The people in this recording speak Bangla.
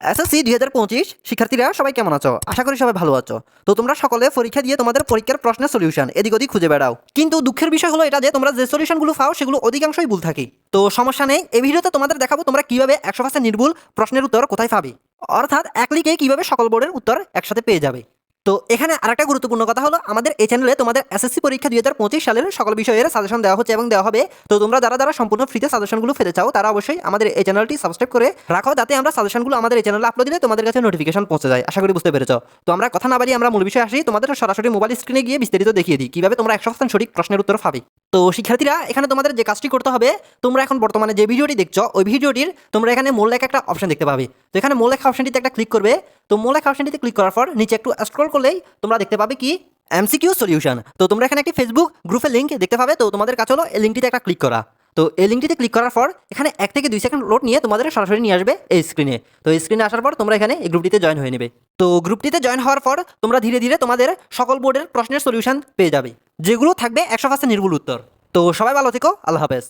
এসএসসি দুই হাজার পঁচিশ শিক্ষার্থীরা সবাই কেমন আছো? আশা করি সবাই ভালো আছো। তো তোমরা সকলে পরীক্ষা দিয়ে তোমাদের পরীক্ষার প্রশ্নের সলিউশন এদিক ওদিক খুঁজে বেড়াও। কিন্তু দুঃখের বিষয় হলো এটা যে তোমরা যে সলিউশনগুলো পাও সেগুলো অধিকাংশই ভুল থাকে। তো সমস্যা নেই, এই ভিডিওতে তোমাদের দেখাবো তোমরা কীভাবে একশো পার্সেন্ট নির্ভুল প্রশ্নের উত্তর কোথায় পাবে। অর্থাৎ এক লিখে কীভাবে সকল বোর্ডের উত্তর একসাথে পেয়ে যাবে। তো এখানে আরেকটা গুরুত্বপূর্ণ কথা হলো, আমাদের এই চ্যানেলে তোমাদের এসএসসি পরীক্ষা দুই হাজার পঁচিশ সালের সকল বিষয়ের সাজেশন দেওয়া হচ্ছে এবং দেওয়া হবে। তো তোমরা যারা যারা সম্পূর্ণ ফ্রিতে সাজেশনগুলো ফেলে চাও, তারা অবশ্যই আমাদের এই চ্যানেলটি সাবস্ক্রাইব করে রাখো, যাতে আমরা সাজেশনগুলো আমাদের এই চ্যানেলে আপলোড দিলে তোমাদের কাছে নোটিফিকেশন পৌঁছে যায়। আশা করি বুঝতে পেরেছ। তো আমরা কথা না বাড়িয়ে আমরা মূল বিষয়ে আসি। তোমাদের সরাসরি মোবাইল স্ক্রিনে গিয়ে বিস্তারিত দেখিয়ে দিই। কীভাবে তোমরা একশো সঠিক প্রশ্নের উত্তর পাবে? তো শিক্ষার্থীরা, এখানে তোমাদের যে কাজটি করতে হবে, তোমরা এখন বর্তমানে যে ভিডিওটি দেখছ, ওই ভিডিওটির তোমরা এখানে মোল লেখা একটা অপশন দেখতে পাবে। তো এখানে মোল লেখা অপশনটিতে একটা ক্লিক করবে। তো মোল লেখা অপশনটিতে ক্লিক করার পর, নিচে একটু স্ক্রল করলেই তোমরা দেখতে পাবে কি এমসিকিউ সলিউশন তো তোমরা এখানে একটি ফেসবুক গ্রুপের লিঙ্ক দেখতে পাবে। তো তোমাদের কাছে হলো এই লিঙ্কটিতে একটা ক্লিক করা। তো এই লিঙ্কটিতে ক্লিক করার পর, এখানে এক থেকে দুই সেকেন্ড লোড নিয়ে তোমাদের সরাসরি নিয়ে আসবে এই স্ক্রিনে তো এই স্ক্রিনে আসার পর, তোমরা এখানে এই গ্রুপটিতে জয়েন হয়ে নেবে। তো গ্রুপটিতে জয়েন হওয়ার পর তোমরা ধীরে ধীরে তোমাদের সকল বোর্ডের প্রশ্নের সলিউশন পেয়ে যাবে। যেগুলো থাকবে একশো পার্সেন্ট নির্ভুল উত্তর। তো সবাই ভালো থেকো, আল্লাহ হাফেজ।